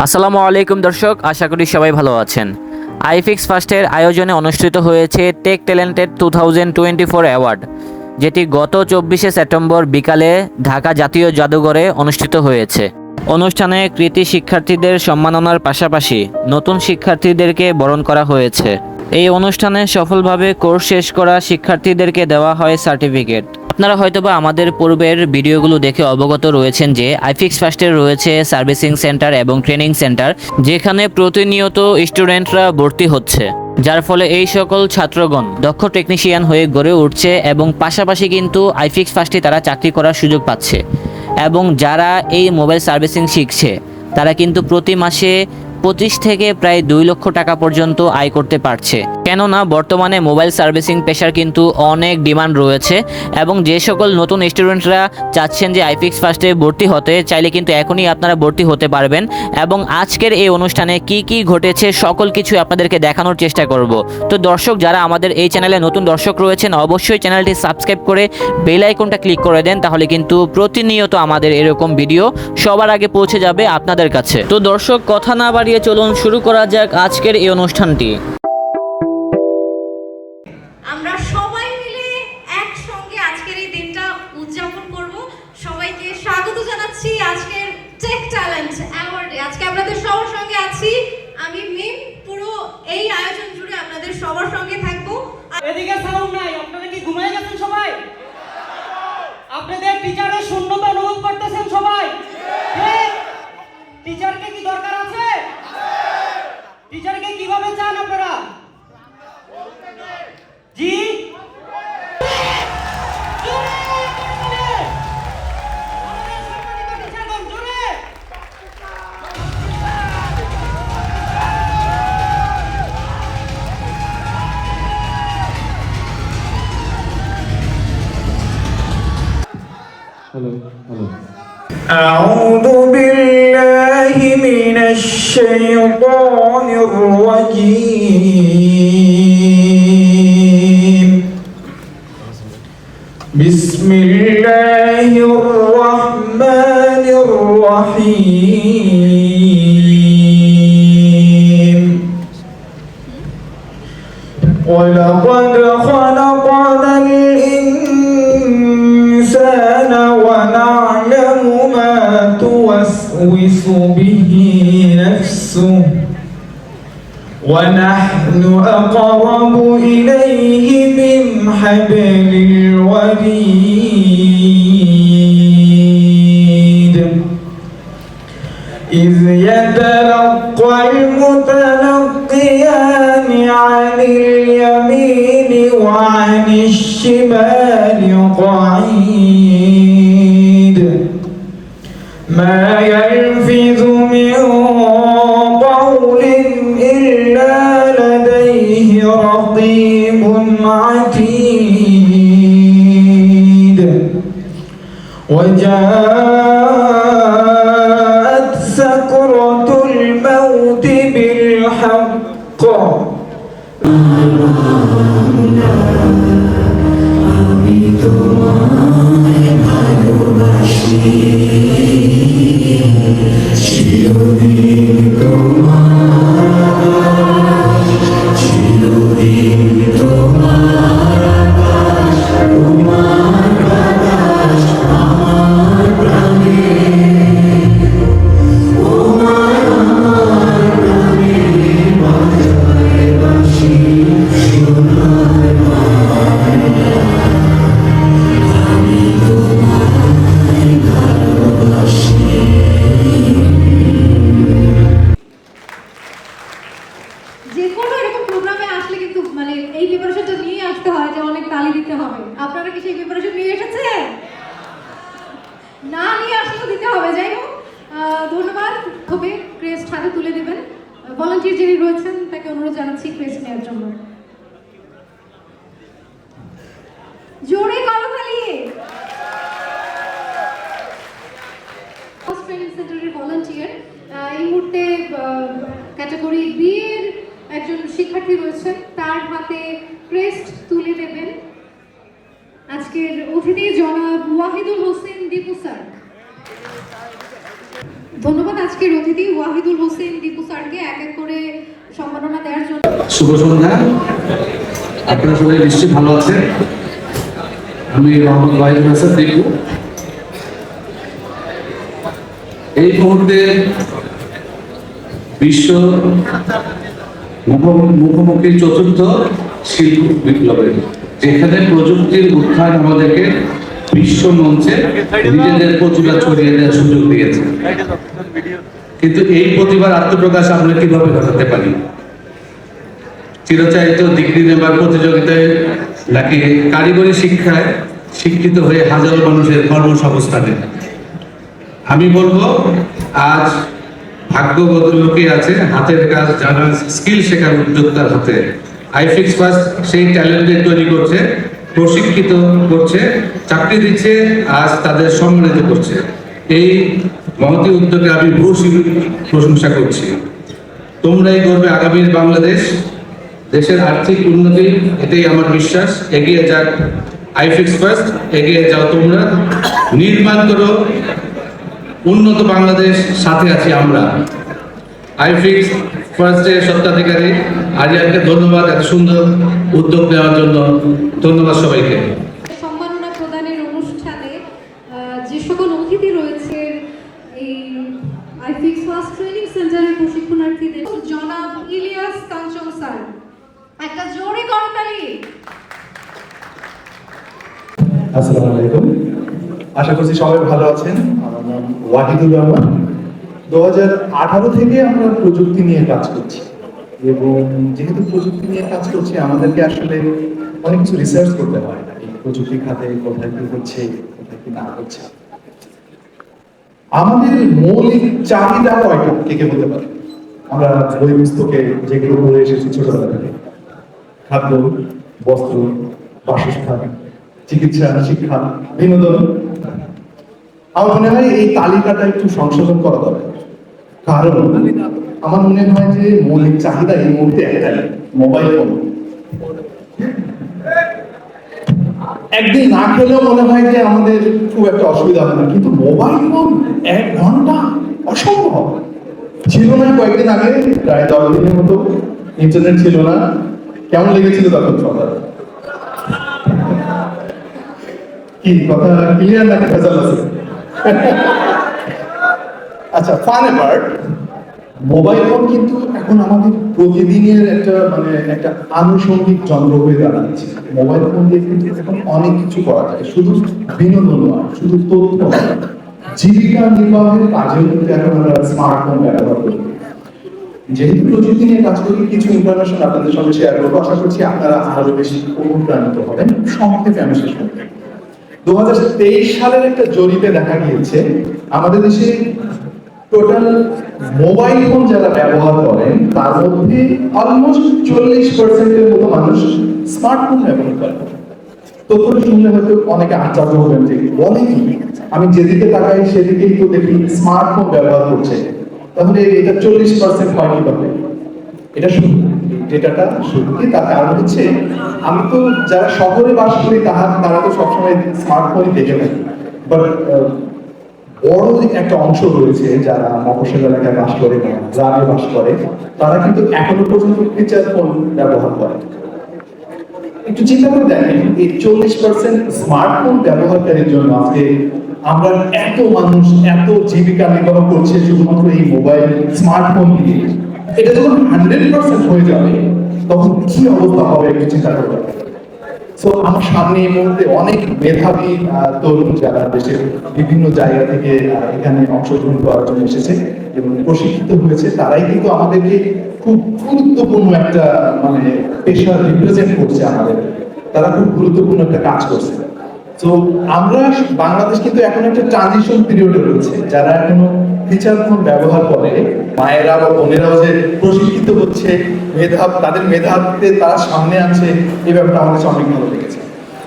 আসসালামু আলাইকুম দর্শক, আশা করি সবাই ভালো আছেন। আইফিক্স ফার্স্টের আয়োজনে অনুষ্ঠিত হয়েছে tech talented two thousand twenty four award, যেটি গত চব্বিশে সেপ্টেম্বর বিকালে ঢাকা জাতীয় জাদুঘরে অনুষ্ঠিত হয়েছে। অনুষ্ঠানে কৃতি শিক্ষার্থীদের সম্মাননার পাশাপাশি নতুন শিক্ষার্থীদেরকে বরণ করা হয়েছে। এই অনুষ্ঠানে সফলভাবে কোর্স শেষ করা শিক্ষার্থীদেরকে দেওয়া হয় সার্টিফিকেট। আপনারা হয়তোবা আমাদের পূর্বের ভিডিওগুলো দেখে অবগত রয়েছেন যে আইফিক্স ফার্স্টের রয়েছে সার্ভিসিং সেন্টার এবং ট্রেনিং সেন্টার, যেখানে প্রতিনিয়ত স্টুডেন্টরা ভর্তি হচ্ছে। যার ফলে এই সকল ছাত্রগণ দক্ষ টেকনিশিয়ান হয়ে গড়ে উঠছে এবং পাশাপাশি কিন্তু আইফিক্স ফার্স্টে তারা চাকরি করার সুযোগ পাচ্ছে। এবং যারা এই মোবাইল সার্ভিসিং শিখছে, তারা কিন্তু প্রতি মাসে পঁচিশ থেকে প্রায় দুই লক্ষ টাকা পর্যন্ত আয় করতে পারছে। কেননা, বর্তমানে মোবাইল সার্ভিসিং পেশার কিন্তু অনেক ডিমান্ড রয়েছে এবং যে সকল নতুন স্টুডেন্টরা চাচ্ছেন যে আইফিক্স ফার্স্টে ভর্তি হতে, চাইলে কিন্তু এখনই আপনারা ভর্তি হতে পারবেন। এবং আজকের এই অনুষ্ঠানে কি কি ঘটেছে, সকল কিছু আপনাদেরকে দেখানোর চেষ্টা করব। তো দর্শক, যারা আমাদের এই চ্যানেলে নতুন দর্শক রয়েছেন, অবশ্যই চ্যানেলটি সাবস্ক্রাইব করে বেল আইকনটা ক্লিক করে দেন, তাহলে কিন্তু প্রতিনিয়ত আমাদের এরকম ভিডিও সবার আগে পৌঁছে যাবে আপনাদের কাছে। তো দর্শক, কথা না বাড়িয়ে চলুন শুরু করা যাক আজকের এই অনুষ্ঠানটি। আমরা সবাই মিলে একসঙ্গে আজকের এই দিনটা উদযাপন করব। সবাইকে স্বাগত জানাচ্ছি আজকের টেক ট্যালেন্ট অ্যাওয়ার্ডে আজকে আপনাদের সবার সঙ্গে আছি। আমি মিম পুরো এই আয়োজন জুড়ে আপনাদের সবার সঙ্গে থাকব। এদিকে সাউন্ড নাই আপনারা কি ঘুমিয়ে গেছেন সবাই? আপনাদের টিচারের শূন্যতা অনুভব করতেছেন সবাই? ولقد خلقنا الإنسان ونعلم ما توسوس به نفسه ونحن أقرب إليه من حبل الوريد الشمال قعيد. ما يلفظ من قول إلا لديه رقيب عتيد. وجاءت 白い যে কোনো এরকম প্রোগ্রামে আসলে কিন্তু মানে এই প্রিপারেশনটা নিয়ে আসতে হয় যে অনেক তালি দিতে হবে। আপনারা কি সেই প্রিপারেশন নিয়ে এসেছেন? না নিয়ে আসলে দিতে হবে। যাই হোক ধন্যবাদ। হবে ক্রেস্ট হাতে তুলে দেবেন। ভলান্টিয়ার যিনি রয়েছেন, তাকে অনুরোধ জানাচ্ছি ক্রেস্ট নেওয়ার জন্য। জোরে করতালি সেন্টারের ভলান্টিয়ার এই মুহূর্তে ক্যাটাগরি বি শিক্ষার্থী রয়েছেন তার হাতে ক্রেস্ট তুলে দেবেন। আজকের অতিথি জনাব ওয়াহিদুল হোসেন দীপু স্যার। ধন্যবাদ আজকের অতিথি ওয়াহিদুল হোসেন দীপু স্যারকে এক এক করে সম্মাননা দেওয়ার জন্য। শুভ সন্ধ্যা। আপনারা সবাই নিশ্চয়ই ভালো আছেন। আমি মোহাম্মদ ওয়াহিদুল হাসান দীপু। এই মুহূর্তে বিশ্ব মুখোমুখি চতুর্থ শিল্প বিপ্লবের। যেখানে প্রযুক্তির উত্থান আমাদেরকে বিশ্ব মঞ্চে নিজেদের প্রতিভা ছড়িয়ে দেওয়ার সুযোগ দিয়েছে। কিন্তু এই প্রতিভার আত্মপ্রকাশ আমরা কীভাবে ঘটাতে পারি? চিরচারিত ডিগ্রি নেবার প্রতিযোগিতায় নাকি কারিগরি শিক্ষায় শিক্ষিত হয়ে হাজারো মানুষের কর্মসংস্থানে? আমি বলব, আজ ভাগ্যগত লোকে আছে, হাতের কাজ, জানার স্কিল শেখার উদ্যোক্তার হাতে। আইফিক্স ফার্স্ট সেই ট্যালেন্টের তৈরি করছে, প্রশিক্ষিত করছে, চাকরি দিচ্ছে, আজ তাদের সম্মানিত করছে। এই মহতি উদ্যোগে আমি ভূষী প্রশংসা করছি। তোমরাই করবে আগামীর বাংলাদেশ। দেশের আর্থিক উন্নতি এটাই আমার বিশ্বাস। এগিয়ে যাক আইফিক্স ফার্স্ট এগিয়ে যাও তোমরা। নির্মাণ করো উন্নত বাংলাদেশ সাথে আছি আমরা। আইফিক্স ফার্স্টের সত্ত্বাধিকারী আরিয়ানকে ধন্যবাদ এত সুন্দর উদ্যোগ নেওয়ার জন্য। ধন্যবাদ সবাইকে। সম্মাননা প্রদানের অনুষ্ঠানে যে সকল অতিথি রয়েছে এই আইফিক্স ফার্স্ট ট্রেনিং সেন্টারের প্রশিক্ষণার্থীদের জনাব ইলিয়াস কাঞ্চন স্যার। একটা জোরে করতালি। আসসালামু আলাইকুম। আশা করছি সবাই ভালো আছেন। আমার নাম ওয়াহিদুর রহমান, দু হাজার আঠারো থেকে আমরা প্রযুক্তি নিয়ে কাজ করছি। এবং যেহেতু প্রযুক্তি নিয়ে কাজ করছি, আমাদেরকে আসলে অনেক কিছু রিসার্চ করতে হয়। প্রযুক্তি খাতে কোথায় কি হচ্ছে, কোথায় কি না হচ্ছে। আমাদের মৌলিক চাহিদা কয়টা, কে কে বলতে পারে? আমরা বই পুস্তকে যেগুলো পড়ে এসেছি ছোটবেলা থেকে। খাদ্য, বস্ত্র, বাসস্থান, চিকিৎসা, শিক্ষা, বিনোদন আমার মনে হয় এই তালিকাটা একটু সংশোধন করা দরকার। কারণ আমার মনে হয় যে মৌলিক চাহিদা এই মুহূর্তে একটাই মোবাইল ফোন। একদিন না খেলেও মনে হয় যে আমাদের খুব একটা অসুবিধা হবে না, কিন্তু মোবাইল ফোন এক ঘণ্টা অসম্ভব। ছিল না কয়েকদিন আগে, প্রায় দশ দিনের মতো। ইন্টারনেট ছিল না। কেমন লেগেছিল তখন কি, কথা ক্লিয়ার নাকি ভেজাল আছে? আচ্ছা ফান পার্ট মোবাইল ফোন কিন্তু এখন আমাদের প্রতিদিনের একটা মানে একটা আনুষঙ্গিক যন্ত্র হয়ে দাঁড়াচ্ছে। মোবাইল ফোন দিয়ে কিন্তু এখন অনেক কিছু করা যায়। শুধু বিনোদন নয়, শুধু তথ্য জীবিকা নির্বাহের কাজেও কিন্তু এখন আমরা স্মার্টফোন ব্যবহার করি। যেহেতু প্রযুক্তি নিয়ে কাজ করি, কিছু ইনফরমেশন আপনাদের সঙ্গে শেয়ার করব। আশা করছি আপনারা আরও বেশি অনুপ্রাণিত হবেন। সংক্ষেপে আমি শেষ করব দু সালের একটা জরিপে দেখা গিয়েছে, আমাদের দেশে টোটাল মোবাইল ফোন যারা ব্যবহার করেন, তার মধ্যে অলমোস্ট চল্লিশ পার্সেন্টের মতো মানুষ স্মার্টফোন ব্যবহার করেন তথ্যটা শুনলে হয়তো অনেকে আশ্চর্য হবেন যে বলে কি? আমি যেদিকে তাকাই সেদিকেই তো দেখি স্মার্টফোন ব্যবহার করছে। তাহলে এটা চল্লিশ পার্সেন্ট হয় কীভাবে? এটা শুধু ডেটাটা সত্যি তার কারণ হচ্ছে আমি তো যারা শহরে বাস করি তাহার তারা তো সবসময় স্মার্টফোনই দেখে থাকি। বাট বড় একটা অংশ রয়েছে যারা মফস্বল এলাকায় বাস করে গ্রামে বাস করে, তারা কিন্তু এখনও পর্যন্ত ফিচার ফোন ব্যবহার করে। একটু চিন্তা করে দেখেন, এই চল্লিশ পার্সেন্ট স্মার্টফোন ব্যবহারকারীর জন্য আজকে আমরা এত মানুষ, এত জীবিকা নির্বাহ করছে শুধুমাত্র এই মোবাইল স্মার্টফোন দিয়ে এটা যখন হান্ড্রেড পার্সেন্ট হয়ে যাবে, তখন কি অবস্থা হবে একটু চিন্তা তো আমার সামনে এই মুহূর্তে অনেক মেধাবী তরুণ যারা দেশের বিভিন্ন জায়গা থেকে এখানে অংশগ্রহণ করার জন্য এসেছে এবং প্রশিক্ষিত হয়েছে, তারাই কিন্তু আমাদেরকে খুব গুরুত্বপূর্ণ একটা মানে পেশা রিপ্রেজেন্ট করছে আমাদের। তারা খুব গুরুত্বপূর্ণ একটা কাজ করছে। তো আমরা বাংলাদেশ কিন্তু এখন একটা ট্রানজিশন পিরিয়ডে রয়েছে। যারা এখনও ফিচার ফোন ব্যবহার করে, মায়েরা বা বোনেরাও যে প্রশিক্ষিত হচ্ছে, মেধা তাদের মেধাতে তারা সামনে আছে এই ব্যাপারটা আমাদের কাছে অনেক ভালো লেগেছে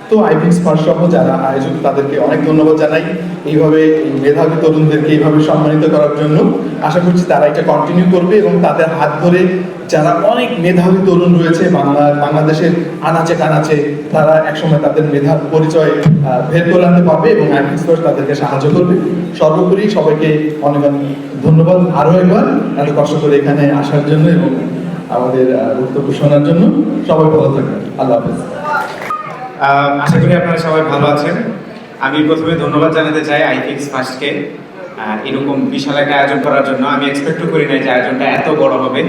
তো আইভিক্স ফার্স্ট সহ যারা আয়োজক, তাদেরকে অনেক ধন্যবাদ জানাই। এইভাবে মেধাবী তরুণদেরকে এইভাবে সম্মানিত করার জন্য আশা করছি তারা এটা কন্টিনিউ করবে এবং তাদের হাত ধরে যারা অনেক মেধাবী তরুণ রয়েছে, বাংলা, বাংলাদেশের আনাচে কানাচে, তারা একসময় তাদের মেধার পরিচয় বের করে আনতে পারবে এবং আইভিক্স ফার্স্ট তাদেরকে সাহায্য করবে। সর্বোপরি সবাইকে অনেক অনেক ধন্যবাদ আরও একবার, এত কষ্ট করে এখানে আসার জন্য এবং আমাদের বক্তব্য শোনার জন্য। সবাই ভালো থাকবেন। আল্লাহ হাফেজ। আশা করি আপনারা সবাই ভালো আছেন। আমি প্রথমে ধন্যবাদ জানাতে চাই আইফিক্স ফার্স্টকে। এরকম বিশাল একটা আয়োজন করার জন্য। আমি এক্সপেক্টও করি নাই যে আয়োজনটা এত বড় হবে।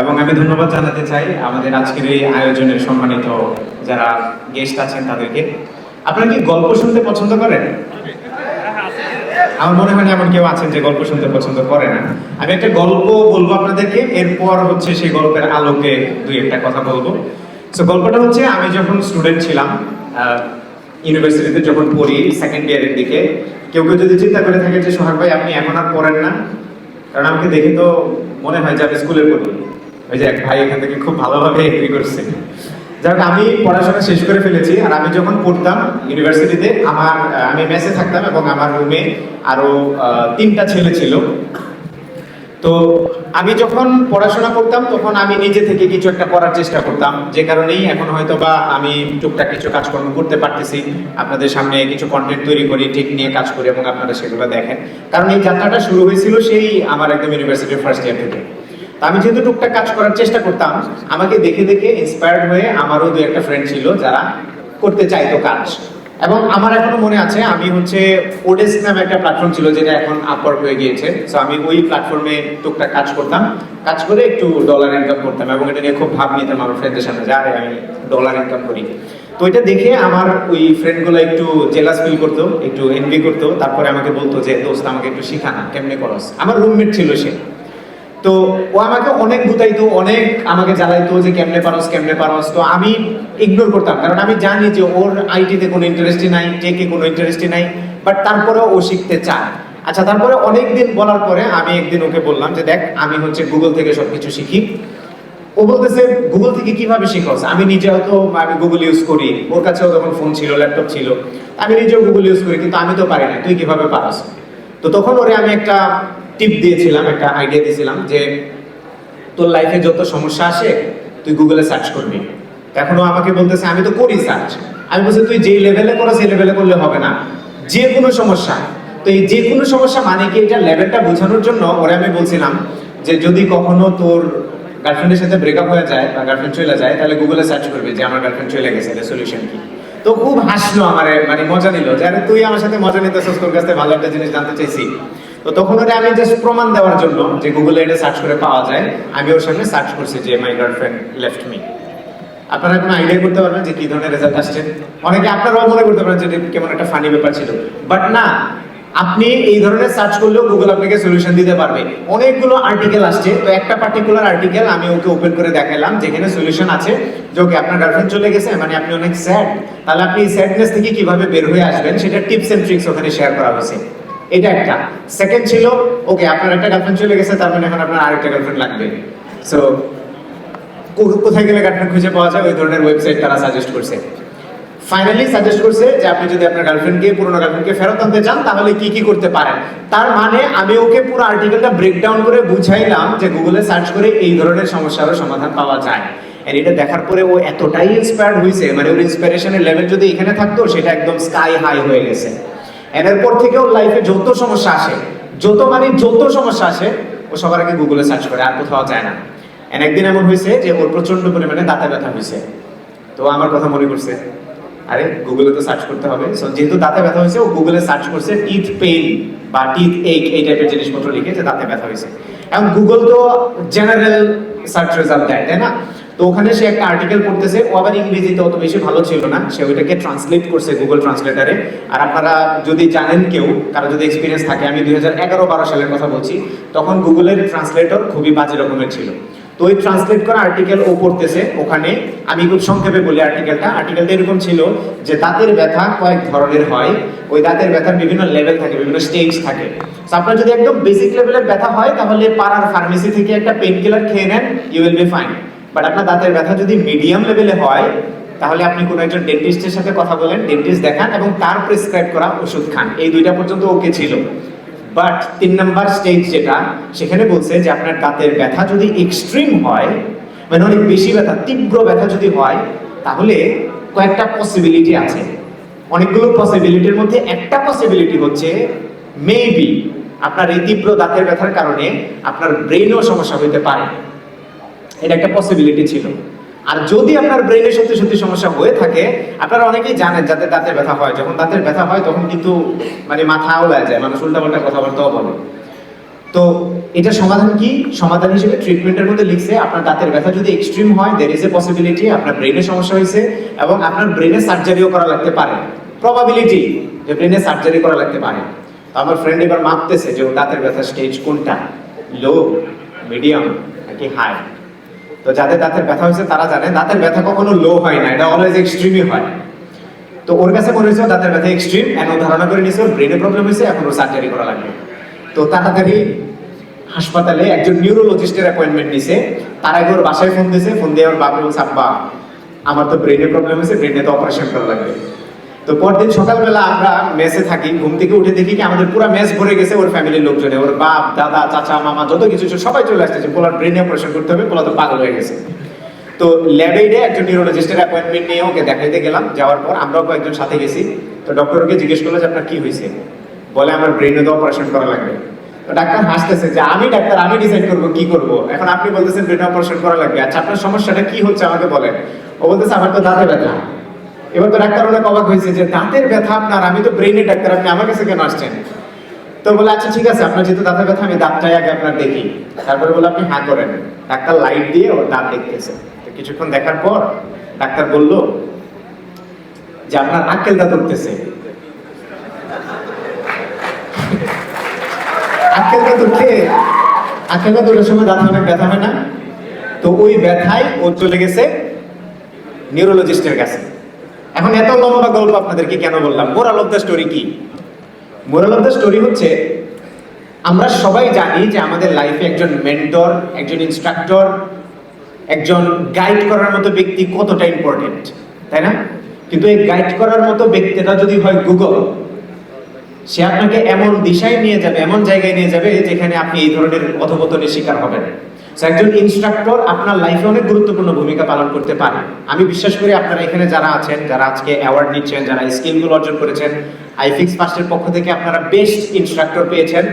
এবং আমি ধন্যবাদ জানাতে চাই আমাদের আজকের এই আয়োজনের সম্মানিত যারা গেস্ট আছেন তাদেরকে। আপনারা কি গল্প শুনতে পছন্দ করেন? আমার মনে হয় না এমন কেউ আছেন যে গল্প শুনতে পছন্দ করে না। আমি একটা গল্প বলব আপনাদেরকে, এরপর হচ্ছে সেই গল্পের আলোকে দুই একটা কথা বলব। সো গল্পটা হচ্ছে আমি যখন স্টুডেন্ট ছিলাম ইউনিভার্সিটিতে যখন পড়ি সেকেন্ড ইয়ারের দিকে কেউ কেউ যদি চিন্তা করে থাকে যে সোহাগ ভাই আপনি এখন আর পড়েন না? কারণ আমাকে দেখে তো মনে হয় যে আমি স্কুলের পড়ি ওই যে এক ভাই এখান থেকে খুব ভালোভাবে এগ্রি করছে। যাই হোক, আমি পড়াশোনা শেষ করে ফেলেছি আর আমি যখন পড়তাম ইউনিভার্সিটিতে আমার আমি মেসে থাকতাম এবং আমার রুমে আরও তিনটা ছেলে ছিল। তো আমি যখন পড়াশোনা করতাম, তখন আমি নিজে থেকে কিছু একটা করার চেষ্টা করতাম। যে কারণেই এখন হয়তো বা আমি টুকটাক কিছু কাজকর্ম করতে পারতেছি। আপনাদের সামনে কিছু কন্টেন্ট তৈরি করি ঠিক নিয়ে কাজ করি এবং আপনারা সেগুলো দেখেন। কারণ এই যাত্রাটা শুরু হয়েছিল সেই আমার একদম ইউনিভার্সিটির ফার্স্ট ইয়ার থেকে। আমি যেহেতু টুকটাক কাজ করার চেষ্টা করতাম, আমাকে দেখে দেখে ইন্সপায়ার্ড হয়ে আমারও দু একটা ফ্রেন্ড ছিল যারা করতে চাইতো কাজ। এবং আমার এখনও মনে আছে, আমি হচ্ছে ওডেস্ক নামে একটা প্ল্যাটফর্ম ছিল যেটা এখন আপওয়ার্ক হয়ে গিয়েছে। সো আমি ওই প্ল্যাটফর্মে টুকটাক কাজ করতাম। কাজ করে একটু ডলার ইনকাম করতাম এবং এটা নিয়ে খুব ভাব নিতাম আমার ফ্রেন্ডের সাথে যে আমি ডলার ইনকাম করি। তো এটা দেখে আমার ওই ফ্রেন্ডগুলো একটু জেলাস ফিল করতো, একটু এনভি করতো। তারপরে আমাকে বলতো যে, দোস্ত, আমাকে একটু শিখানা কেমনে করস? আমার রুমমেট ছিল সে। তো ও আমাকে অনেক বুতাইতো অনেক আমাকে জ্বালাইতো যে কেমনে পারস কেমনে পারস। তো আমি ইগনোর করতাম, কারণ আমি জানি যে ওর আইটিতে কোনো ইন্টারেস্টই নাই টেকে কোনো ইন্টারেস্টই নাই বাট তারপরেও ও শিখতে চায়। আচ্ছা তারপরে অনেক দিন বলার পরে আমি একদিন ওকে বললাম যে, দেখ, আমি হচ্ছে গুগল থেকে সবকিছু শিখি। ও বলতেছে গুগল থেকে কীভাবে শিখস? আমি নিজেও তো, আমি গুগল ইউজ করি। ওর কাছেও তখন ফোন ছিল ল্যাপটপ ছিল। আমি নিজেও গুগল ইউজ করি, কিন্তু আমি তো পারি না, তুই কীভাবে পারস? তো তখন ওরে আমি একটা টিপ দিয়েছিলাম, একটা আইডিয়া দিয়েছিলাম যে তোর লাইফে যত সমস্যা আসে, তুই গুগলে সার্চ করবি। এখনও আমাকে বলতেছে, আমি তো করি সার্চ আমি বলছি, তুই যে লেভেলে করো সেই লেভেলে করলে হবে না। যে কোনো সমস্যা। তো এই যে কোনো সমস্যা মানে কি, এটা লেভেলটা বোঝানোর জন্য ওরে আমি বলছিলাম যে যদি কখনো তোর গার্লফ্রেন্ডের সাথে ব্রেকআপ হয়ে যায় বা গার্লফ্রেন্ড চলে যায়, তাহলে গুগলে সার্চ করবি যে আমার গার্লফ্রেন্ড চলে গেছে এটা সলিউশন কি? তো খুব হাসলো আমার মানে মজা নিল যে, আরে তুই আমার সাথে মজা নিতেছিস, তোর কাছ ভালো একটা জিনিস জানতে চাইছি। তো তখন ওটা আমি জাস্ট প্রমাণ দেওয়ার জন্য যে গুগলে এটা সার্চ করে পাওয়া যায়, আমি ওর সামনে সার্চ করছি যে মাই গার্লফ্রেন্ড লেফট মি আপনারা কোনো আইডিয়া করতে পারবেন যে কি ধরনের রেজাল্ট আসছে? অনেকে আপনারাও মনে করতে পারেন যে কেমন একটা ফানি ব্যাপার ছিল। বাট না, আপনি এই ধরনের সার্চ করলেও গুগল আপনাকে সলিউশন দিতে পারবে। অনেকগুলো আর্টিকেল আসছে, তো একটা পার্টিকুলার আর্টিকেল আমি ওকে ওপেন করে দেখালাম, যেখানে সলিউশন আছে যে ওকে আপনার গার্লফ্রেন্ড চলে গেছে মানে আপনি অনেক স্যাড তাহলে আপনি স্যাডনেস থেকে কীভাবে বের হয়ে আসবেন, সেটা টিপস এন্ড ট্রিক্স ওখানে শেয়ার করা হয়েছে। এটা একটা। সেকেন্ড ছিল ওকে আপনার একটা গার্লফ্রেন্ড চলে গেছে, তার মানে এখন আপনার আরেকটা গার্লফ্রেন্ড লাগবে। সো কোথায় গেলে গার্লফ্রেন্ড খুঁজে পাওয়া যায়? ওই ধরনের ওয়েবসাইট তারা সাজেস্ট করছে। ফাইনালি সাজেস্ট করছে যে আপনি যদি আপনার গার্লফ্রেন্ডকে পুরোনো গার্লফ্রেন্ডকে ফেরত আনতে চান, তাহলে কি কি করতে পারেন? তার মানে আমি ওকে পুরো আর্টিকেলটা ব্রেকডাউন করে বুঝাইলাম যে গুগলে সার্চ করে এই ধরনের সমস্যারও সমাধান পাওয়া যায়। আর এটা দেখার পরে ও এতটাই ইন্সপায়ার্ড হয়েছে মানে ওর ইন্সপিরেশনের লেভেল যদি এখানে থাকতো, সেটা একদম স্কাই হাই হয়ে গেছে। এরপর থেকে ওর লাইফে যত সমস্যা আসে, যত মানে যত সমস্যা আসে, ও সবার আগে গুগলে সার্চ করে, আর কোথাও যায় না। And একদিন এমন হয়েছে যে ওর প্রচণ্ড পরিমাণে দাঁতে ব্যথা হয়েছে। তো আমার কথা মনে করছে আরে গুগলে তো সার্চ করতে হবে। সো যেহেতু দাঁতে ব্যথা হয়েছে, ও গুগলে সার্চ করছে টিথ পেইন বা টিথ এক এই টাইপের জিনিসপত্র লিখে যে দাঁতে ব্যথা হয়েছে। এখন গুগল তো জেনারেল সার্চ রেজাল্ট দেয়, তাই না? তো ওখানে সে একটা আর্টিকেল পড়তেছে, ও আবার ইংরেজিতে অত বেশি ভালো ছিল না, সে ওইটাকে ট্রান্সলেট করছে গুগল ট্রান্সলেটারে আর আপনারা যদি জানেন কেউ, কারও যদি এক্সপিরিয়েন্স থাকে, আমি দুই হাজার এগারো বারো সালের কথা বলছি, তখন গুগলের ট্রান্সলেটর খুবই বাজে রকমের ছিল। তো ওই ট্রান্সলেট করা আর্টিকেল ও পড়তেছে, ওখানে আমি খুব সংক্ষেপে বলি আর্টিকেলটা আর্টিকেলটা এরকম ছিল যে দাঁতের ব্যথা কয়েক ধরনের হয়, ওই দাঁতের ব্যথার বিভিন্ন লেভেল থাকে, বিভিন্ন স্টেজ থাকে। আপনার যদি একদম বেসিক লেভেলের ব্যথা হয়, তাহলে পাড়ার ফার্মেসি থেকে একটা পেন কিলার খেয়ে নেন you will be fine but আপনার দাঁতের ব্যথা যদি মিডিয়াম লেভেলে হয়, তাহলে আপনি কোনো একজন ডেন্টিস্টের সাথে কথা বলেন ডেন্টিস্ট দেখান এবং তার প্রেসক্রাইব করা ওষুধ খান। এই দুইটা পর্যন্ত ওকে ছিল। বাট তিন নাম্বার স্টেজ যেটা, সেখানে বলছে যে আপনার দাঁতের ব্যথা যদি এক্সট্রিম হয় মানে অনেক বেশি ব্যথা, তীব্র ব্যথা যদি হয়, তাহলে কয়েকটা পসিবিলিটি আছে। অনেকগুলো পসিবিলিটির মধ্যে একটা পসিবিলিটি হচ্ছে মেবি আপনার এই তীব্র দাঁতের ব্যথার কারণে আপনার ব্রেনেও সমস্যা হইতে পারে। এটা একটা পসিবিলিটি ছিল। আর যদি আপনার ব্রেনে সত্যি সত্যি সমস্যা হয়ে থাকে, আপনারা অনেকেই জানেন যাদের দাঁতের ব্যথা হয়, যখন দাঁতের ব্যথা হয় তখন কিন্তু মানে মাথা ওলায় যায়, মানুষ উল্টাপাল্টা কথাবার্তাও বলে। তো এটা সমাধান কি? সমাধান হিসেবে ট্রিটমেন্টের মধ্যে লিখছে, আপনার দাঁতের ব্যথা যদি এক্সট্রিম হয় দের ইজ এ পসিবিলিটি আপনার ব্রেনে সমস্যা হয়েছে এবং আপনার ব্রেনে সার্জারিও করা লাগতে পারে। প্রবাবিলিটি যে ব্রেনে সার্জারি করা লাগতে পারে। তো আমার ফ্রেন্ড এবার মাপতেছে যে দাঁতের ব্যথা স্টেজ কোনটা? লো মিডিয়াম নাকি হাই তো যাদের দাঁতের ব্যথা হয়েছে, তারা জানে দাঁতের ব্যথা কখনো লো হয় না, এটা অলওয়েজ এক্সট্রিমই হয়। তো ওর কাছে মনে হয়েছে দাঁতের ব্যথা এক্সট্রিম এখন ধারণা করে নিয়েছে ওর ব্রেনে প্রবলেম হয়েছে, এখন ওর সার্জারি করা লাগবে। তো তাড়াতাড়ি হাসপাতালে একজন নিউরোলজিস্টের অ্যাপয়েন্টমেন্ট নিছে, তার আগে ওর বাসায় ফোন দিয়েছে ফোন দিয়ে ওর বাবা বলছে, আব্বা, আমার তো ব্রেনে প্রবলেম হয়েছে ব্রেনে তো অপারেশন করা লাগবে। তো পরদিন সকালবেলা আমরা মেসে থাকি, ঘুম থেকে উঠে দেখি কি আমাদের পুরো মেস ভরে গেছে ওর ফ্যামিলির লোকজনে, ওর বাপ, দাদা, চাচা, মামা, যত কিছু সবাই চলে আসতেছে। পোলার ব্রেনে অপারেশন করতে হবে, পোলা তো পাগল হয়ে গেছে। তো ল্যাবে গিয়ে একজন নিউরোলজিস্টের অ্যাপয়েন্টমেন্ট নিয়ে ওকে দেখাইতে গেলাম, যাওয়ার পর আমরাও কয়েকজন সাথে গেছি। তো ডক্টরকে জিজ্ঞেস করল যে, আপনার কি হয়েছে? বলে, আমার ব্রেনে তো অপারেশন করা লাগবে। তো ডাক্তার হাসতেছে যে, আমি ডাক্তার, আমি ডিসাইড করব, কি করব? এখন আপনি বলতেছেন ব্রেনে অপারেশন করা লাগবে। আচ্ছা আপনার সমস্যাটা কি হচ্ছে আমাকে বলেন। ও বলতেছে, আমার তো দাঁতে ব্যথা। এবার তো ডাক্তার অনেক অবাক হয়েছে যে দাঁতের ব্যথা আপনার, আমি তো ব্রেনের ডাক্তার, আপনি আমার কাছে কেন আসছেন? তো বলে আচ্ছা ঠিক আছে, আপনার যেহেতু দাঁতের ব্যথা, আমি দাঁতটাই আগে আপনার দেখি। তারপরে বলে, আপনি হ্যাঁ করেন। ডাক্তার লাইট দিয়ে ওর দাঁত দেখতেছে। তো কিছুক্ষণ দেখার পর ডাক্তার বলল, যে আপনার আক্কেল দাঁত উঠতেছে আক্কেল দাঁত উঠে আক্কেল দাঁত ওঠার সময় দাঁত অনেক ব্যথা হয় না? তো ওই ব্যথায় ও চলে গেছে নিউরোলজিস্টের কাছে। এখন এত লম্বা গল্প আপনাদেরকে কেন বললাম? মোরাল অফ দ্য স্টোরি কি? মোরাল অফ দ্য স্টোরি হচ্ছে, আমরা সবাই জানি যে আমাদের লাইফে একজন মেন্টর একজন ইনস্ট্রাক্টর একজন গাইড করার মতো ব্যক্তি কতটা ইম্পর্টেন্ট তাই না? কিন্তু এই গাইড করার মতো ব্যক্তিটা যদি হয় গুগল সে আপনাকে এমন দিশায় নিয়ে যাবে, এমন জায়গায় নিয়ে যাবে যেখানে আপনি এই ধরনের অধপতনের শিকার হবেন। একজন ইনস্ট্রাক্টর আপনার লাইফে অনেক গুরুত্বপূর্ণ ভূমিকা পালন করতে পারে। আমি বিশ্বাস করি আপনারা এখানে যারা আছেন, যারা আজকে অ্যাওয়ার্ড নিচ্ছেন, যারা স্কিলগুলো অর্জন করেছেন আইফিক্স ফার্স্টের পক্ষ থেকে আপনারা বেস্ট ইনস্ট্রাক্টর পেয়েছেন।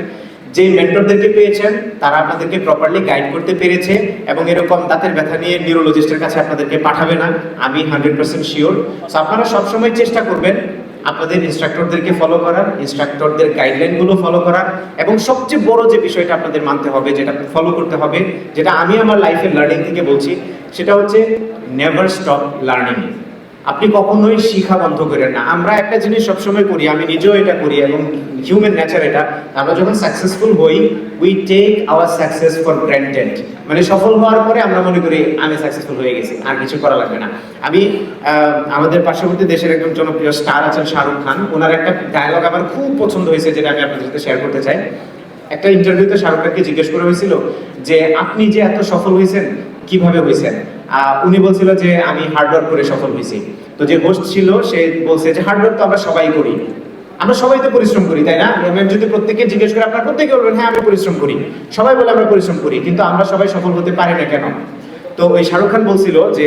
যে মেন্টরদেরকে পেয়েছেন, তারা আপনাদেরকে প্রপারলি গাইড করতে পেরেছে এবং এরকম দাঁতের ব্যথা নিয়ে নিউরোলজিস্টের কাছে আপনাদেরকে পাঠাবে না। আমি হান্ড্রেড পার্সেন্ট শিওর সো আপনারা সবসময় চেষ্টা করবেন আপনাদের ইনস্ট্রাক্টরদেরকে ফলো করার ইনস্ট্রাক্টরদের গাইডলাইনগুলো ফলো করার এবং সবচেয়ে বড় যে বিষয়টা আপনাদের মানতে হবে, যেটা ফলো করতে হবে, যেটা আমি আমার লাইফের লার্নিং থেকে বলছি, সেটা হচ্ছে নেভার স্টপ লার্নিং আপনি কখনোই শিখা বন্ধ করেন না। আমরা একটা জিনিস সবসময় করি, আমি নিজেও এটা করি এবং হিউম্যান নেচার এটা। আমরা যখন সাকসেসফুল হই we take our success for granted মানে সফল হওয়ার পরে আমরা মনে করি, আমি সাকসেসফুল হয়ে গেছি, আর কিছু করা লাগবে না। আমি আমাদের পার্শ্ববর্তী দেশের একজন জনপ্রিয় স্টার আছেন শাহরুখ খান। ওনার একটা ডায়লগ আমার খুব পছন্দ হয়েছে, যেটা আমি আপনাদের সাথে শেয়ার করতে চাই। একটা ইন্টারভিউতে শাহরুখ খানকে জিজ্ঞেস করা হয়েছিল যে, আপনি যে এত সফল হয়েছেন, কীভাবে হয়েছেন? উনি বলছিল যে আমি হার্ডওয়ার্ক করে সফল হয়েছি। তো যে হোস্ট ছিল, সে বলছে যে হার্ডওয়ার্ক তো আমরা সবাই করি। আমরা সবাই তো পরিশ্রম করি, তাই না? আমি যদি প্রত্যেককে জিজ্ঞেস করে আপনার প্রত্যেকে বলবেন হ্যাঁ আমি পরিশ্রম করি। সবাই বলে, আমরা পরিশ্রম করি। কিন্তু আমরা সবাই সফল হতে পারি না কেন? তো ওই শাহরুখ খান বলছিল যে,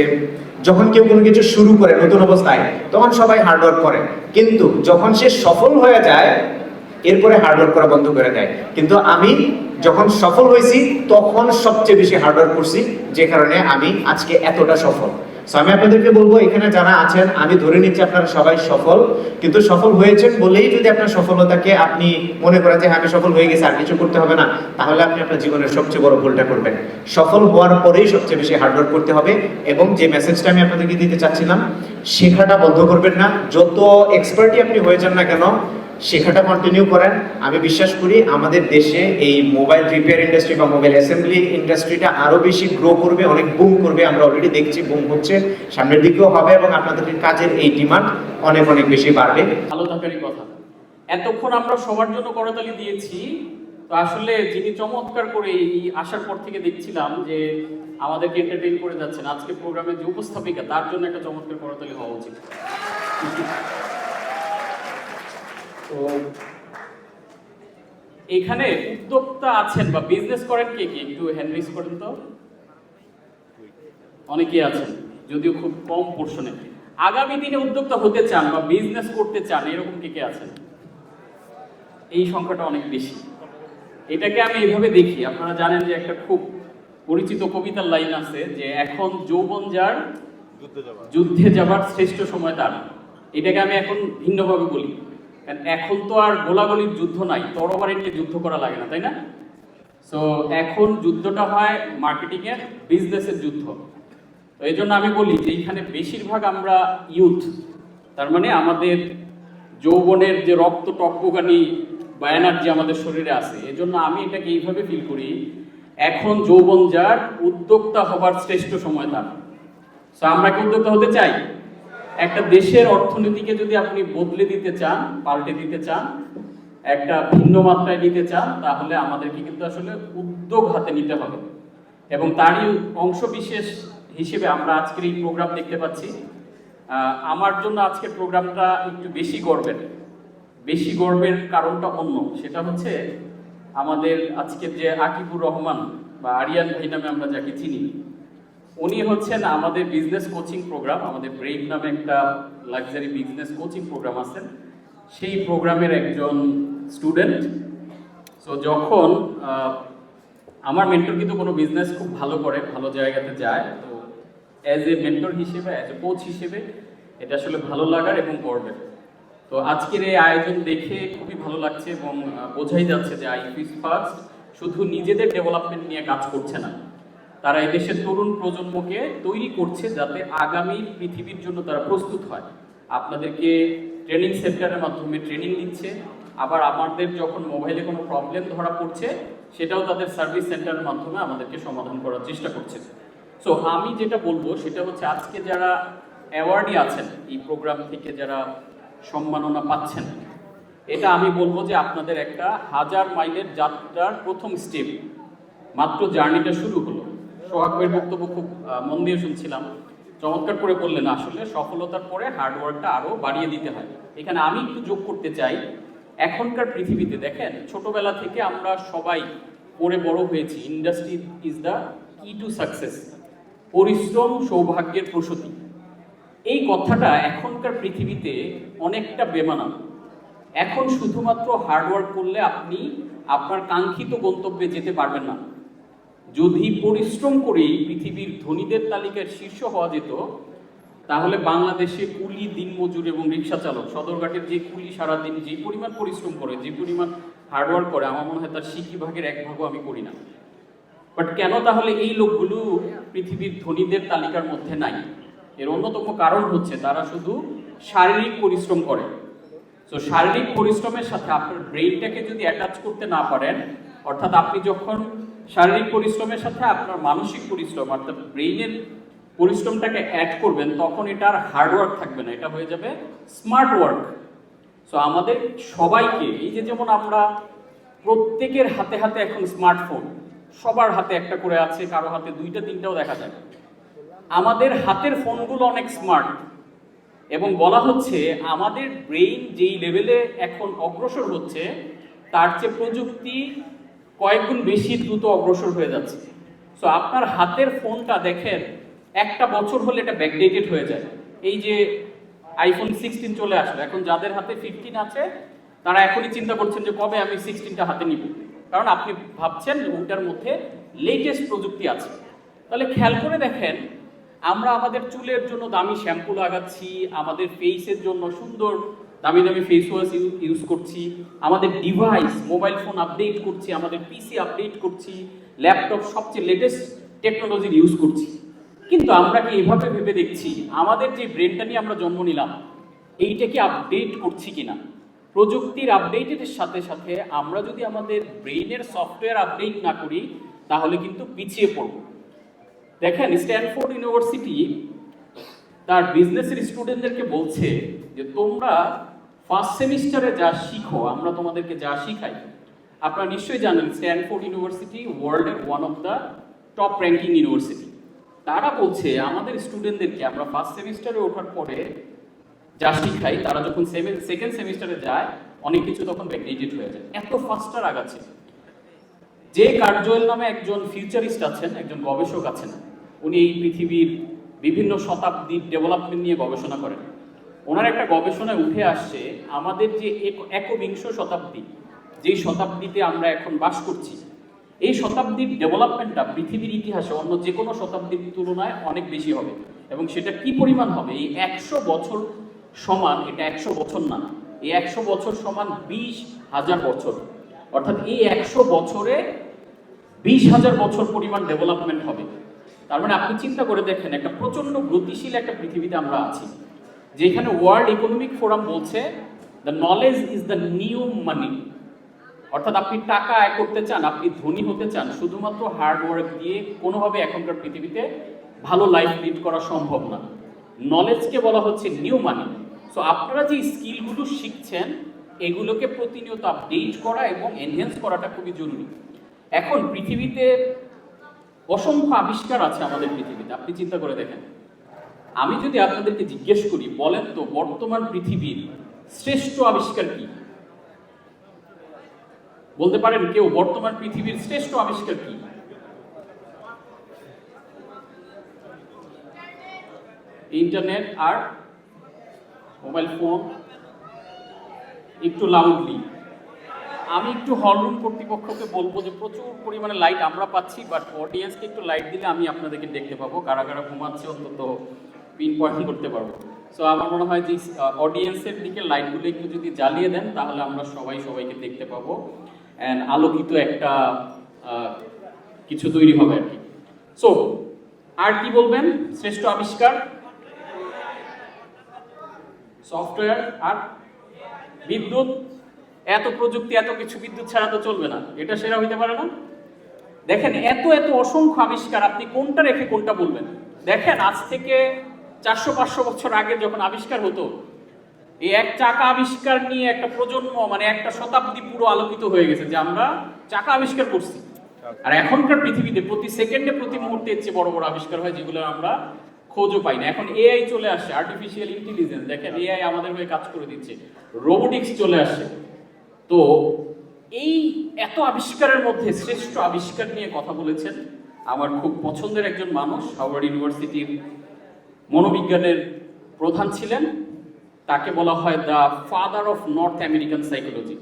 যখন কেউ কোনো কিছু শুরু করে নতুন অবস্থায়, তখন সবাই হার্ডওয়ার্ক করে। কিন্তু যখন সে সফল হয়ে যায়, এরপরে হার্ডওয়ার্ক করা বন্ধ করে দেয়। কিন্তু আমি যখন সফল হয়েছি তখন সবচেয়ে বেশি হার্ডওয়ার্ক করছি যে কারণে আমি আজকে এতটা সফল। So, আমি আপনাদেরকে বলব এখানে যারা আছেন আমি ধরে নিচ্ছি আপনারা সবাই সফল। কিন্তু সফল হয়েছেন বলেই যদি আপনার সফলতাকে আপনি মনে করেন যে হ্যাঁ, আমি সফল হয়ে গেছি আর কিছু করতে হবে না তাহলে আপনি আপনার জীবনের সবচেয়ে বড় ভুলটা করবেন। সফল হওয়ার পরেই সবচেয়ে বেশি হার্ডওয়ার্ক করতে হবে এবং যে মেসেজটা আমি আপনাদেরকে দিতে চাচ্ছিলাম শেখাটা বন্ধ করবেন না। যত এক্সপার্টই আপনি হয়ে যান না কেন শেখাটা কন্টিনিউ করেন। আমি বিশ্বাস করি আমাদের দেশে এই মোবাইল রিপেয়ার ইন্ডাস্ট্রি বা মোবাইল অ্যাসেম্বলি ইন্ডাস্ট্রিটা আরও বেশি গ্রো করবে, অনেক বুম করবে। আমরা অলরেডি দেখছি বুম হচ্ছে। সামনের দিকেও হবে এবং আপনাদের কাজের এই ডিমান্ড অনেক অনেক বেশি বাড়বে। ভালো থাকারই কথা। এতক্ষণ আমরা সবার জন্য করতালি দিয়েছি। তো আসলে যিনি চমৎকার করে এই আসার পর থেকে দেখছিলাম যে আমাদেরকে এন্টারটেইন করে যাচ্ছেন, আজকে প্রোগ্রামের যে উপস্থাপিকা, তার জন্য একটা চমৎকার করতালি হওয়া উচিত। তো এখানে উদ্যোক্তা আছেন বা বিজনেস করেন কে কে? একটু হ্যান্ড করেন তো। অনেকেই আছেন যদিও খুব কম পোর্শনে আগামী দিনে উদ্যোক্তা হতে চান বা বিজনেস করতে চান এরকম কে কে আছেন? এই সংখ্যাটা অনেক বেশি। এটাকে আমি এইভাবে দেখি আপনারা জানেন যে একটা খুব পরিচিত কবিতার লাইন আছে যে এখন যৌবন যার যুদ্ধে যাবার শ্রেষ্ঠ সময় তার। এটাকে আমি এখন ভিন্নভাবে বলি। এখন তো আর গোলাগুলির যুদ্ধ নাই তরবারি নিয়ে যুদ্ধ করা লাগে না, তাই না? সো এখন যুদ্ধটা হয় মার্কেটিং এর বিজনেসের যুদ্ধ। তো এই জন্য আমি বলি যে এইখানে বেশিরভাগ আমরা ইউথ তার মানে আমাদের যৌবনের যে রক্ত টকবগানি বা এনার্জি আমাদের শরীরে আছে, এই জন্য আমি এটাকে এইভাবে ফিল করি, এখন যৌবন যার উদ্যোক্তা হবার শ্রেষ্ঠ সময় তার। সো আমরা কি উদ্যোক্তা হতে চাই? একটা দেশের অর্থনীতিকে যদি আপনি বদলে দিতে চান, পাল্টে দিতে চান, একটা ভিন্ন মাত্রায় নিতে চান, তাহলে আমাদেরকে কিন্তু আসলে উদ্যোগ হাতে নিতে হবে। এবং তারই অংশ বিশেষ হিসেবে আমরা আজকের এই প্রোগ্রাম দেখতে পাচ্ছি। আমার জন্য আজকের প্রোগ্রামটা একটু বেশি গর্বের। বেশি গর্বের কারণটা অন্য, সেটা হচ্ছে আমাদের আজকের যে আকিবুর রহমান বা আরিয়ান ভাই নামে আমরা যাকে চিনি উনি হচ্ছেন আমাদের বিজনেস কোচিং প্রোগ্রাম আমাদের ব্রেইন নামে একটা লাক্সারি বিজনেস কোচিং প্রোগ্রাম আছেন সেই প্রোগ্রামের একজন স্টুডেন্ট সো যখন আমার মেন্টর কিন্তু কোনো বিজনেস খুব ভালো করে, ভালো জায়গাতে যায়, তো অ্যাজ এ মেন্টর হিসেবে অ্যাজ এ কোচ হিসেবে এটা আসলে ভালো লাগার এবং গর্বের তো আজকের এই আয়োজন দেখে খুবই ভালো লাগছে এবং বোঝাই যাচ্ছে যে আইফিস ফার্স্ট শুধু নিজেদের ডেভেলপমেন্ট নিয়ে কাজ করছে না তারা এদেশের তরুণ প্রজন্মকে তৈরি করছে যাতে আগামী পৃথিবীর জন্য তারা প্রস্তুত হয়। আপনাদেরকে ট্রেনিং সেন্টারের মাধ্যমে ট্রেনিং দিচ্ছে। আবার আমাদের যখন মোবাইলে কোনো প্রবলেম ধরা পড়ছে, সেটাও তাদের সার্ভিস সেন্টারের মাধ্যমে আমাদেরকে সমাধান করার চেষ্টা করছে। সো আমি যেটা বলব, সেটা হচ্ছে আজকে যারা অ্যাওয়ার্ডই আছেন, এই প্রোগ্রাম থেকে যারা সম্মাননা পাচ্ছেন, এটা আমি বলব যে আপনাদের একটা হাজার মাইলের যাত্রার প্রথম স্টেপ মাত্র জার্নিটা শুরু সোহাগ বক্তব্য খুব মন দিয়ে শুনছিলাম। চমৎকার করে বললেন আসলে, সফলতার পরে হার্ডওয়ার্কটা আরও বাড়িয়ে দিতে হয়। এখানে আমি একটু যোগ করতে চাই। এখনকার পৃথিবীতে দেখেন, ছোটবেলা থেকে আমরা সবাই পড়ে বড় হয়েছি। Industry is the key to success পরিশ্রম সৌভাগ্যের প্রসূতি। এই কথাটা এখনকার পৃথিবীতে অনেকটা বেমানা এখন শুধুমাত্র হার্ডওয়ার্ক করলে আপনি আপনার কাঙ্ক্ষিত গন্তব্যে যেতে পারবেন না। যদি পরিশ্রম করেই পৃথিবীর ধনীদের তালিকার শীর্ষ হওয়া যেত, তাহলে বাংলাদেশে কুলি, দিনমজুর এবং রিক্সা চালক, সদরঘাটের যে কুলি সারাদিন যে পরিমাণ পরিশ্রম করে, যে পরিমাণ হার্ডওয়ার্ক করে, আমার মনে হয় তার সিকি ভাগের এক ভাগও আমি করি না। বাট কেন তাহলে এই লোকগুলো পৃথিবীর ধনীদের তালিকার মধ্যে নাই? এর অন্যতম কারণ হচ্ছে তারা শুধু শারীরিক পরিশ্রম করে। তো শারীরিক পরিশ্রমের সাথে আপনার ব্রেইনটাকে যদি অ্যাটাচ করতে না পারেন, অর্থাৎ আপনি যখন শারীরিক পরিশ্রমের সাথে আপনার মানসিক পরিশ্রম, অর্থাৎ ব্রেইনের পরিশ্রমটাকে অ্যাড করবেন, তখন এটা আর হার্ডওয়ার্ক থাকবে না, এটা হয়ে যাবে স্মার্ট ওয়ার্ক সো আমাদের সবাইকে, এই যে যেমন আমরা প্রত্যেকের হাতে হাতে এখন স্মার্টফোন সবার হাতে একটা করে আছে, কারও হাতে দুইটা, তিনটাও দেখা যায়। আমাদের হাতের ফোনগুলো অনেক স্মার্ট এবং বলা হচ্ছে, আমাদের ব্রেইন যেই লেভেলে এখন অগ্রসর হচ্ছে, তার চেয়ে প্রযুক্তি কয়েকগুণ বেশি দ্রুত অগ্রসর হয়ে যাচ্ছে। সো আপনার হাতের ফোনটা দেখেন, একটা বছর হলে এটা ব্যাকডেটেড হয়ে যায়। এই যে আইফোন সিক্সটিন চলে আসলো, এখন যাদের হাতে ফিফটিন আছে, তারা এখনই চিন্তা করছেন যে কবে আমি সিক্সটিনটা হাতে নিব। কারণ আপনি ভাবছেন ওটার মধ্যে লেটেস্ট প্রযুক্তি আছে। তাহলে খেয়াল করে দেখেন, আমরা আমাদের চুলের জন্য দামি শ্যাম্পু লাগাচ্ছি, আমাদের ফেসের জন্য সুন্দর দামি দামি ফেস ওয়াশ ইউজ করছি। আমাদের ডিভাইস মোবাইল ফোন আপডেট করছি, আমাদের পিসি আপডেট করছি ল্যাপটপ সবচেয়ে লেটেস্ট টেকনোলজির ইউজ করছি। কিন্তু আমরা কি এভাবে ভেবে দেখছি? আমাদের যে ব্রেনটা নিয়ে আমরা জন্ম নিলাম এইটাকে আপডেট করছি কিনা? প্রযুক্তির আপডেটের সাথে সাথে আমরা যদি আমাদের ব্রেইনের সফটওয়্যার আপডেট না করি, তাহলে কিন্তু পিছিয়ে পড়ব। দেখেন, স্ট্যানফোর্ড ইউনিভার্সিটি তার বিজনেসের স্টুডেন্টদেরকে বলছে যে, তোমরা ফার্স্ট সেমিস্টারে যা শিখো, আমরা তোমাদেরকে যা শিখাই, আপনারা নিশ্চয়ই জানেন স্ট্যানফোর্ড ইউনিভার্সিটি ওয়ার্ল্ডের one of the top ranking university তারা বলছে, আমাদের স্টুডেন্টদেরকে আমরা ফার্স্ট সেমিস্টারে ওঠার পরে যা শিখাই, তারা যখন সেকেন্ড সেমিস্টারে যায়, অনেক কিছু তখন ব্যাকডেটেড হয়ে যায়। এত ফাস্টার আগাচ্ছে। যে কার্জোয়েল নামে একজন ফিউচারিস্ট আছেন, একজন গবেষক আছেন, উনি এই পৃথিবীর বিভিন্ন শতাব্দীর ডেভেলপমেন্ট নিয়ে গবেষণা করেন। ওনার একটা গবেষণায় উঠে আসছে আমাদের যে এক- একবিংশ শতাব্দী, যেই শতাব্দীতে আমরা এখন বাস করছি, এই শতাব্দীর ডেভেলপমেন্টটা পৃথিবীর ইতিহাসে অন্য যে কোনো শতাব্দীর তুলনায় অনেক বেশি হবে এবং সেটা কি পরিমাণ হবে? এই একশো বছর সমান, এটা একশো বছর না, এই একশো বছর সমান বিশ হাজার বছর। অর্থাৎ এই একশো বছরে বিশ হাজার বছর পরিমাণ ডেভেলপমেন্ট হবে। তার মানে আপনি চিন্তা করে দেখেন, একটা প্রচণ্ড গতিশীল একটা পৃথিবীতে আমরা আছি। যেখানে ওয়ার্ল্ড ইকোনমিক ফোরাম বলছে the knowledge is the new money অর্থাৎ আপনি টাকা আয় করতে চান, আপনি ধনী হতে চান, শুধুমাত্র হার্ড ওয়ার্ক দিয়ে কোনোভাবে এখনকার পৃথিবীতে ভালো লাইফ লিড করা সম্ভব না। নলেজকে বলা হচ্ছে নিউ মানি সো আপনারা যে স্কিলগুলো শিখছেন, এগুলোকে প্রতিনিয়ত আপডেট করা এবং এনহেন্স করাটা খুবই জরুরি। এখন পৃথিবীতে অসংখ্য আবিষ্কার আছে আমাদের পৃথিবীতে, আপনি চিন্তা করে দেখেন। আমি যদি আপনাদেরকে জিজ্ঞেস করি, বলেন তো বর্তমান পৃথিবীর শ্রেষ্ঠ আবিষ্কার কি? বলতে পারেন কেউ, বর্তমান পৃথিবীর শ্রেষ্ঠ আবিষ্কার কি? ইন্টারনেট আর মোবাইল ফোন একটু লাউডলি আমি একটু হলরুম কর্তৃপক্ষকে বলব যে প্রচুর পরিমাণে লাইট আমরা পাচ্ছি বাট অডিয়েন্সকে একটু লাইট দিলে আমি আপনাদেরকে দেখতে পাবো। কারা কারা ঘুমাচ্ছে অন্তত পয়েন্ট করতে পারব। সো আমার মনে হয় যে অডিয়েন্সের দিকে লাইটগুলো একটু যদি জ্বালিয়ে দেন, তাহলে আমরা সবাই সবাইকে দেখতে পাবো। অ্যান্ড আলোকিত একটা কিছু তৈরি হবে আর কি। সো আর কি বলবেন? শ্রেষ্ঠ আবিষ্কার? সফটওয়্যার আর বিদ্যুৎ? এত প্রযুক্তি, এত কিছু বিদ্যুৎ ছাড়া তো চলবে না। এটা সেরা হইতে পারে না? দেখেন, এত এত অসংখ্য আবিষ্কার, আপনি কোনটা রেখে কোনটা বলবেন? দেখেন, আজ থেকে চারশো পাঁচশো বছর আগে যখন আবিষ্কার হতো এই এক চাকা আবিষ্কার নিয়ে একটা প্রজন্ম মানে একটা শতাব্দী পুরো আলোকিত হয়ে গেছে যে আমরা চাকা আবিষ্কার করছি। আর এখনকার পৃথিবীতে প্রতি সেকেন্ডে প্রতি মুহূর্তে এর চেয়ে বড় বড় আবিষ্কার হয় যেগুলো আমরা খোঁজও পাই না। এখন এআই চলে আসছে আর্টিফিশিয়াল ইন্টেলিজেন্স দেখেন এআই আমাদের হয়ে কাজ করে দিচ্ছে রোবোটিক্স চলে আসছে। তো এই এত আবিষ্কারের মধ্যে শ্রেষ্ঠ আবিষ্কার নিয়ে কথা বলেছেন আমার খুব পছন্দের একজন মানুষ হাওয়ার্ড ইউনিভার্সিটির মনোবিজ্ঞানের প্রধান ছিলেন। তাকে বলা হয় the father of North American psychology.